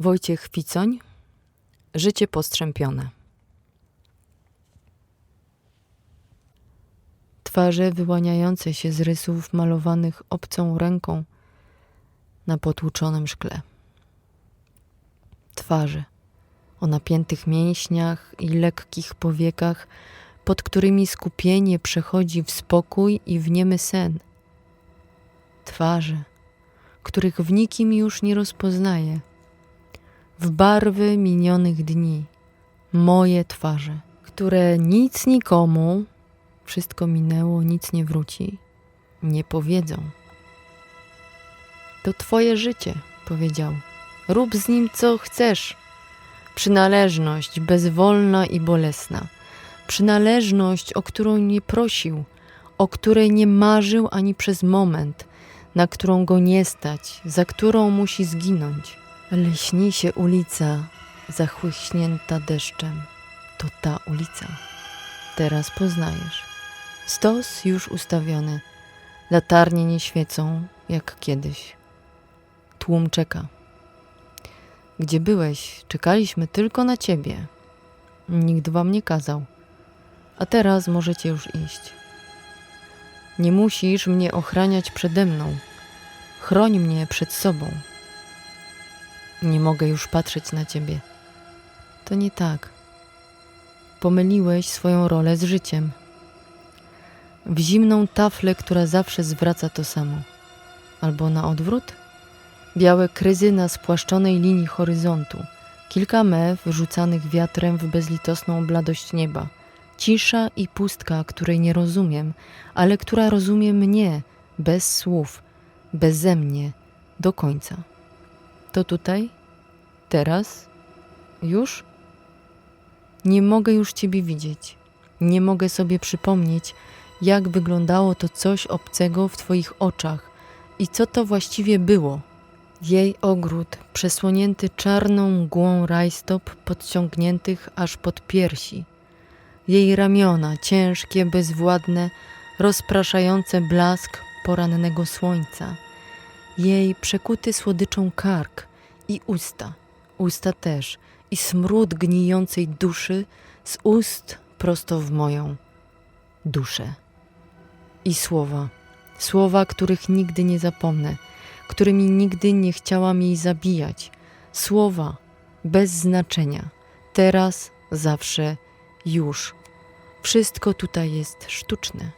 Wojciech Ficoń Życie postrzępione Twarze wyłaniające się z rysów malowanych obcą ręką na potłuczonym szkle. Twarze o napiętych mięśniach i lekkich powiekach, pod którymi skupienie przechodzi w spokój i w niemy sen. Twarze, których w nikim już nie rozpoznaje. W barwy minionych dni, moje twarze, które nic nikomu, wszystko minęło, nic nie wróci, nie powiedzą. To twoje życie, powiedział. Rób z nim co chcesz. Przynależność bezwolna i bolesna. Przynależność, o którą nie prosił, o której nie marzył ani przez moment, na którą go nie stać, za którą musi zginąć. Lśni się ulica, zachłyśnięta deszczem. To ta ulica. Teraz poznajesz. Stos już ustawiony. Latarnie nie świecą, jak kiedyś. Tłum czeka. Gdzie byłeś? Czekaliśmy tylko na ciebie. Nikt wam nie kazał. A teraz możecie już iść. Nie musisz mnie ochraniać przede mną. Chroń mnie przed sobą. Nie mogę już patrzeć na ciebie. To nie tak. Pomyliłeś swoją rolę z życiem. W zimną taflę, która zawsze zwraca to samo. Albo na odwrót? Białe kryzy na spłaszczonej linii horyzontu. Kilka mew rzucanych wiatrem w bezlitosną bladość nieba. Cisza i pustka, której nie rozumiem, ale która rozumie mnie, bez słów, beze mnie, do końca. To tutaj? Teraz? Już? Nie mogę już Ciebie widzieć. Nie mogę sobie przypomnieć, jak wyglądało to coś obcego w Twoich oczach i co to właściwie było. Jej ogród, przesłonięty czarną mgłą rajstop podciągniętych aż pod piersi. Jej ramiona, ciężkie, bezwładne, rozpraszające blask porannego słońca. Jej przekuty słodyczą kark i usta, usta też, i smród gnijącej duszy z ust prosto w moją duszę. I słowa, słowa, których nigdy nie zapomnę, którymi nigdy nie chciałam jej zabijać. Słowa bez znaczenia, teraz, zawsze, już. Wszystko tutaj jest sztuczne.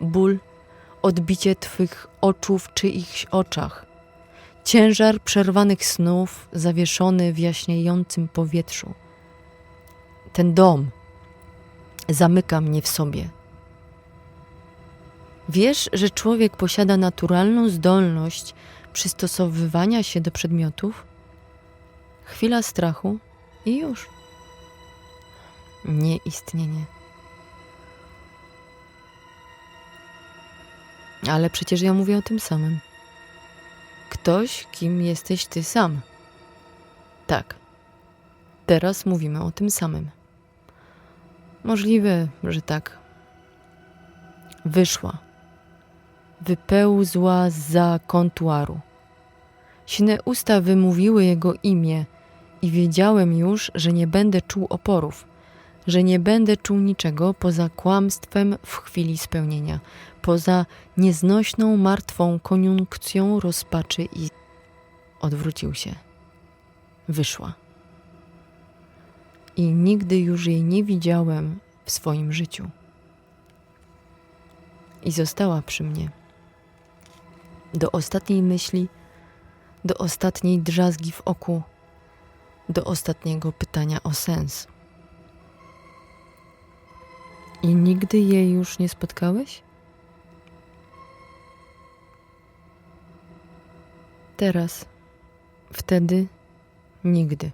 Ból, odbicie twych oczu w czyichś oczach, ciężar przerwanych snów zawieszony w jaśniejącym powietrzu. Ten dom zamyka mnie w sobie. Wiesz, że człowiek posiada naturalną zdolność przystosowywania się do przedmiotów? Chwila strachu i już. Nieistnienie. Ale przecież ja mówię o tym samym. Ktoś, kim jesteś ty sam. Tak. Teraz mówimy o tym samym. Możliwe, że tak. Wyszła. Wypełzła za kontuaru. Sine usta wymówiły jego imię i wiedziałem już, że nie będę czuł oporów, że nie będę czuł niczego poza kłamstwem w chwili spełnienia, poza nieznośną, martwą koniunkcją rozpaczy i odwrócił się. Wyszła. I nigdy już jej nie widziałem w swoim życiu. I została przy mnie. Do ostatniej myśli, do ostatniej drzazgi w oku, do ostatniego pytania o sens. I nigdy jej już nie spotkałeś? Teraz, wtedy, nigdy.